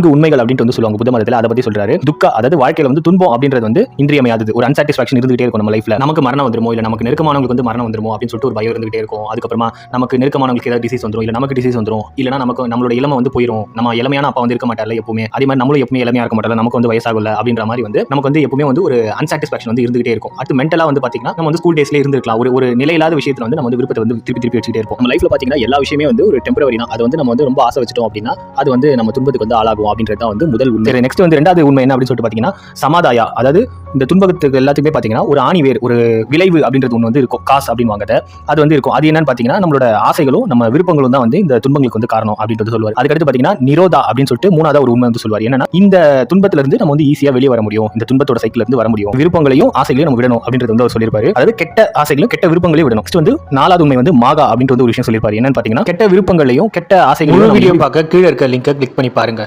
நான்கு உண்மைகள் அப்படின்ட்டு வந்து சொல்லுவாங்க. புத்த மதத்தில் அதை பத்தி சொல்றாரு. துக்கா அதாவது வாழ்க்கையில வந்து துன்பம் அப்படின்றது வந்து இன்றியமையாதது. ஒரு அன்சாட்டிஸ்ஃபேக்ஷன் இருந்துகிட்டே இருக்கும் நம்ம லைஃப்ல நமக்கு மரணம் வந்துருமோ? இல்ல நமக்கு நெருக்கமானவங்களுக்கு வந்து மரணம் வந்துருமோ? அப்படின்னு சொல்லிட்டு ஒரு பயம் இருந்துகிட்டே இருக்கும். அதுக்கப்புறமா நமக்கு நெருக்கமானவங்களுக்கு ஏதாவது டிசீஸ் வந்துரும். இல்ல நமக்கு டிசீஸ் வந்துரும். இல்லனா நமக்கு நம்மளோட இளமை வந்து போயிடும் நம்ம இளமையான அப்பா வந்து இருக்க மாட்டார்ல எப்பவுமே. அதே மாதிரி நம்மளும் எப்பவுமே இளமையா இருக்க மாட்டார்ல. நமக்கு வந்து வயசாகல அப்படின்ற மாதிரி வந்து நமக்கு வந்து எப்பவுமே வந்து ஒரு அன்சாட்டிஸ்ஃபேக்ஷன் வந்து இருந்துகிட்டே இருக்கும். அடுத்து மென்டலா வந்து பாத்தீங்கன்னா நம்ம வந்து ஸ்கூல் டேஸ்ல இருந்திருக்கலாம். ஒரு ஒரு நிலையில்லாத விஷயத்துல வந்து நம்ம வந்து விருப்பத்தை வந்து திருப்பி திருப்பி வச்சுட்டே இருப்போம். நம்ம லைஃப்ல பாத்தீங்கன்னா எல்லா விஷயமே வந்து ஒரு டெம்பரவரி தான். அது வந்து நம்ம வந்து ரொம்ப ஆசை வச்சிட்டோம் அப்படின்னா அது வந்து நம்ம துன்பத்துக்கு வந்து ஆளாகும். அப்படின்றது தான் வந்து முதல் உண்மை. நெக்ஸ்ட் வந்து ரெண்டாவது உண்மை என்ன அப்படின்னு சொல்லிட்டு பாத்தீங்கன்னா சமாதாயா. அதாவது இந்த துன்பத்துக்கு எல்லாத்துக்குமே பாத்தீங்கன்னா ஒரு ஆணி வேர் ஒரு விளைவு அப்படின்றது ஒன்று வந்து இருக்கும். காசு அப்படின்னு வாங்கத அது வந்து இருக்கும். அது என்னன்னு பாத்தீங்கன்னா நம்மளோட ஆசைகளும் நம்ம விருப்பங்களும் தான் வந்து இந்த துன்பங்களுக்கு வந்து காரணம் அப்படின்றது சொல்லுவார். அதுக்கடுத்து பாத்தீங்கன்னா நிரோதா அப்படின்னு சொல்லிட்டு மூணாவது ஒரு உண்மை வந்து சொல்லுவார். என்னன்னா இந்த துன்பத்துல இருந்து நம்ம வந்து ஈஸியா வெளியே வர முடியும். இந்த துன்பத்தோட சைக்கிள் இருந்து வர முடியும். விருப்பங்களையும் ஆசைகளையும் நம்ம விடணும் அப்படின்றது வந்து அவர் சொல்லியிருப்பாரு. அதாவது கெட்ட ஆசைகளையும் கெட்ட விருப்பங்களையும் விடணும். நெக்ஸ்ட் வந்து நாலாவது உண்மை வந்து மாகா அப்படின்ட்டு வந்து ஒரு விஷயம் சொல்லியிருப்பாரு. என்னன்னு பாத்தீங்கன்னா கெட்ட விருப்பங்களையும் கெட்ட ஆசைகளையும் வீடியோ பார்க்க கீழே இருக்க லிங்கை கிளிக் பண்ணி பாருங்க.